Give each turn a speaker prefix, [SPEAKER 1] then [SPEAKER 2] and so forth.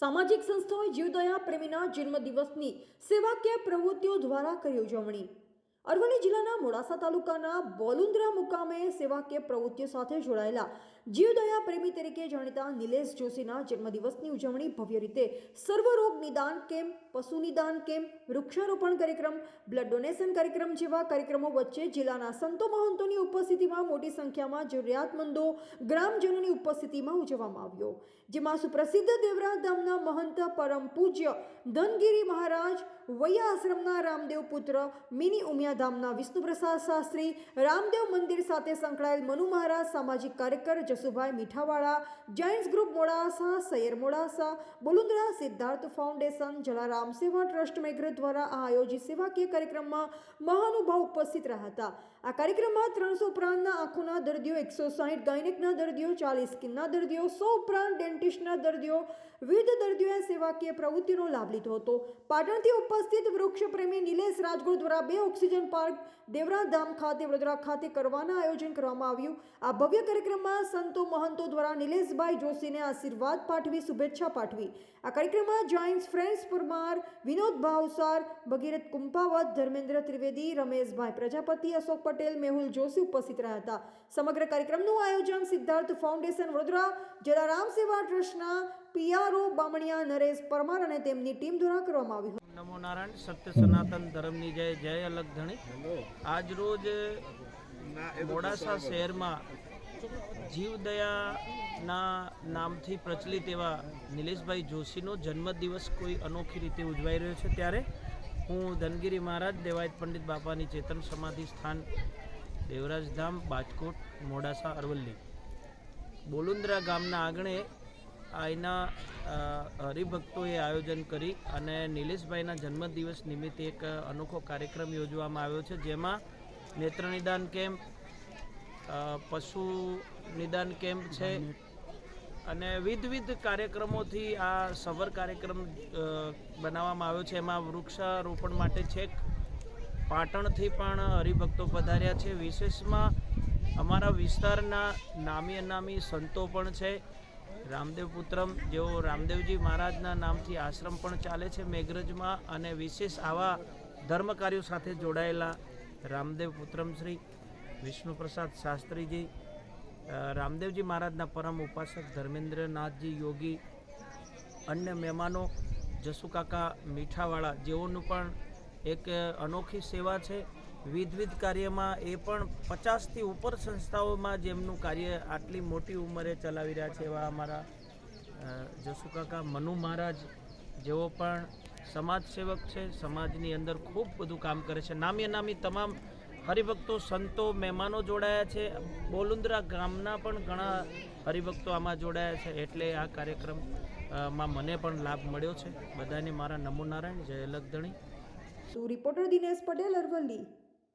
[SPEAKER 1] સામાજિક સંસ્થાઓએ જીવદયા પ્રેમીના જન્મદિવસની સેવાકીય પ્રવૃત્તિઓ દ્વારા કરી ઉજવણી. અરવલ્લી જિલ્લાના મોડાસા તાલુકાના બોલુંદ્રા મુકામે સેવાકીય પ્રવૃત્તિઓ સાથે જોડાયેલા જીવદયા પ્રેમી તરીકે જાણીતા નિલેશ જોશીના જન્મદિવસની ઉજવણી ભવ્ય રીતે સર્વરોગ નિદાન કેમ્પ, પશુ નિદાન કેમ્પ, વૃક્ષારોપણ કાર્યક્રમ, બ્લડ ડોનેશન કાર્યક્રમ જેવા કાર્યક્રમો વચ્ચે જિલ્લાના સંતો મહંતોની ઉપસ્થિતિમાં મોટી સંખ્યામાં જરૂરિયાતમંદો, ગ્રામજનોની ઉપસ્થિતિમાં ઉજવવામાં આવ્યો. જેમાં સુપ્રસિદ્ધ દેવરાજ ધામના મહંત પરમ પૂજ્ય ધનગીરી મહારાજ, વૈયા આશ્રમના રામદેવ પુત્ર, મિની ઉમિયાધામના વિષ્ણુપ્રસાદ શાસ્ત્રી, રામદેવ મંદિર સાથે સંકળાયેલ મનુ મહારાજ સામાજિક કાર્યકર Jasubhai Mithawala giants group Modasa, Saiyar Modasa, Bolundra Siddharth foundation Jalaram Seva trust Meghraj દ્વારા આ આયોજિત સેવાકીય કાર્યક્રમમાં મહાનુભાવ ઉપસ્થિત રહ્યા હતા આ કાર્યક્રમમાં ત્રણસો ઉપરાંતના આંખોના દર્દીઓ, એકસો સાહીઠ ગાયનેકના દર્દીઓ, ચાલીસ સ્કિનના દર્દીઓ, સો ઉપરાંત ડેન્ટિસ્ટના દર્દીઓ, વિવિધ દર્દીઓએ સેવાકીય પ્રવૃત્તિનો લાભ લીધો હતો. પાટણથી ઉપસ્થિત વૃક્ષ પ્રેમી નિલેશ રાજગુરુ દ્વારા બે ઓક્સિજન પાર્ક દેવરાધામ ખાતે, વડોદરા ખાતે કરવાના આયોજન કરવામાં આવ્યું. આ ભવ્ય કાર્યક્રમમાં સંતો મહંતો દ્વારા નિલેશભાઈ જોશીને આશીર્વાદ પાઠવી, શુભેચ્છા પાઠવી. આ કાર્યક્રમમાં જાયન્ટ્સ ફ્રેન્ડ્સ પરમાર, વિનોદ ભાવસાર, ભગીરથ કુંપાવત ધર્મેન્દ્ર ત્રિવેદી, રમેશભાઈ પ્રજાપતિ, અશોક પટેલ, મેહુલ જોશી ઉપસ્થિત રહ્યા હતા. સમગ્ર કાર્યક્રમનું આયોજન સિદ્ધાર્થ ફાઉન્ડેશન વડોદરા, જલારામ સેવા ટ્રસ્ટના પીઆરઓ બામણિયા, નરેશ પરમાર અને તેમની ટીમ દ્વારા કરવામાં આવ્યું
[SPEAKER 2] નમો નારાયણ, સત્ય સનાતન ધર્મની જય જય અલગ ધણી. આજ રોજ મોડાસા શહેરમાં જીવદયાના નામથી પ્રચલિત એવા નિલેશભાઈ જોશીનો જન્મદિવસ કોઈ અનોખી રીતે ઉજવાઈ રહ્યો છે. ત્યારે હું ધનગીરી મહારાજ, દેવાયત પંડિત બાપાની ચેતન સમાધિ સ્થાન દેવરાજધામ બાજકોટ, મોડાસા, અરવલ્લી. બોલુંદ્રા ગામના આંગણે અહીંના હરિભક્તોએ આયોજન કરી અને નિલેશભાઈના જન્મદિવસ નિમિત્તે એક અનોખો કાર્યક્રમ યોજવામાં આવ્યો છે, જેમાં નેત્રનિદાન કેમ્પ પશુ નિદાન કેમ્પ છે. અને વિધવિધ કાર્યક્રમોથી આ સવર કાર્યક્રમ બનાવવામાં આવ્યો છે. એમાં વૃક્ષારોપણ માટે છેક પાટણથી પણ હરિભક્તો પધાર્યા છે. વિશેષમાં અમારા વિસ્તારના નામી અનામી સંતો પણ છે. રામદેવ પુત્રમ, જેઓ રામદેવજી મહારાજના નામથી આશ્રમ પણ ચાલે છે મેઘરજમાં અને વિશેષ આવા ધર્મ કાર્યો સાથે જોડાયેલા રામદેવ પુત્રમ શ્રી વિષ્ણુપ્રસાદ શાસ્ત્રીજી રામદેવજી મહારાજના પરમ ઉપાસક ધર્મેન્દ્રનાથજી યોગી, અન્ય મહેમાનો, જસુકાકા મીઠાવાળા, જેઓનું પણ એક અનોખી સેવા છે. વિધવિધ કાર્યમાં એ પણ પચાસથી ઉપર સંસ્થાઓમાં જેમનું કાર્ય આટલી મોટી ઉંમરે ચલાવી રહ્યા છે એવા અમારા જસુકાકા મનુ મહારાજ, જેઓ પણ સમાજ સેવક છે. સમાજની અંદર ખૂબ બધું કામ કરે છે. નામી નામી તમામ હરિભક્તો સંતો મહેમાનો જોડાયા છે. બોલુંદ્રા ગામના પણ ઘણા હરિભક્તો આમાં જોડાયા છે. એટલે આ કાર્યક્રમમાં મને પણ લાભ મળ્યો છે. બધાને મારા નમો નારાયણ, જય લગધણી.
[SPEAKER 1] રિપોર્ટર દિનેશ પટેલ, અરવલ્લી.